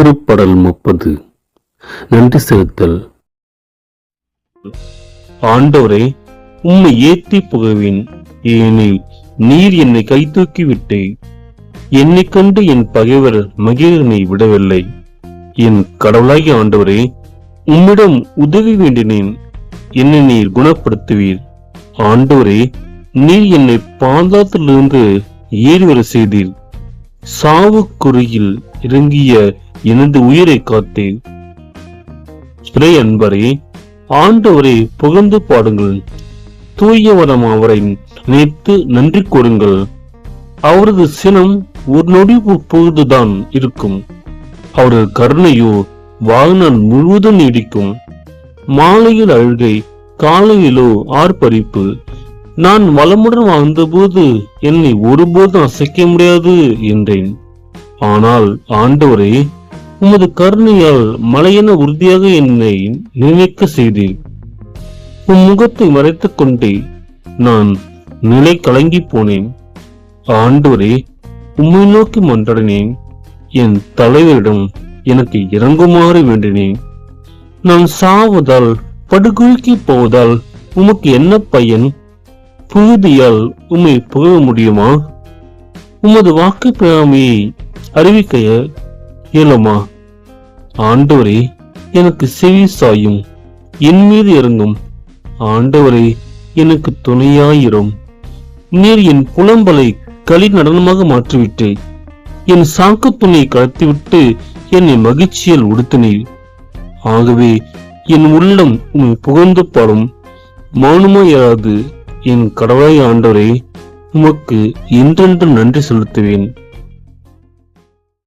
திருப்படல் முப்பது. நன்றி செலுத்தல். ஆண்டவரே உம்மை ஏத்தி புகவேன் ஏனில் நீர் என்னை கைதூக்கி விட்டே. என்னை கண்டு என் பகைவர் மகிழனை விடவில்லை. என் கடவுளாகிய ஆண்டவரே உம்மிடம் உதவி வேண்டினேன். என்னை நீர் குணப்படுத்துவீர். ஆண்டவரே நீர் என்னை பாந்தாத்திலிருந்து ஏறிவர செய்தீர். சாவுக்குறியில் இறங்கிய எனது உயிரை காத்தேன் இறை அன்பரே ஆண்டவரை புகழ்ந்து பாடுங்கள். தூயவரம் அவரை நினைத்து நன்றி கூறுங்கள். அவரது சினம் ஒரு நொடி பொழுதுதான் இருக்கும். அவரது கருணையோ வாழ்நாள் முழுவதும் நீடிக்கும். மாலையில் அழுகை காலையிலோ ஆர்ப்பரிப்பு நான் வளமுடன் வாழ்ந்தபோது என்னை ஒருபோதும் அசைக்க முடியாது என்றேன். ஆனால் ஆண்டவரே உமது கருணையால் மலையென உறுதியாக என்னை நினைக்க செய்தீர். உன் முகத்தை மறைத்துக் கொண்டே நான் நிலை கலங்கி போனேன். ஆண்டவரே உம்மை நோக்கி மன்றாடினேன். என் தலைவரிடம் எனக்கு இறங்குமாறு வேண்டினேன். நான் சாவதால் படுகொலைக்கு போவதால் உமக்கு என்ன பையன்? புழுதியால் உம்மை புகழ முடியுமா? உமது வாக்கு பிராமியை அறிவிக்க இயலுமா ஆண்டவரே எனக்கு செவி சாயும் என் மீது இறங்கும். ஆண்டவரே எனக்கு துணையாயிரும். நீர் என் புலம்பலை களி நடனமாக மாற்றிவிட்டு என் சாக்கு துணியை கலத்திவிட்டு என்னை மகிழ்ச்சியில் உடுத்தினீர். ஆகவே என் உள்ளம் உம்மை புகழ்ந்து பாடும். மௌனமாயாது என் கடவுளாய் ஆண்டவரே உமக்கு என்றென்றும் நன்றி செலுத்துவேன்.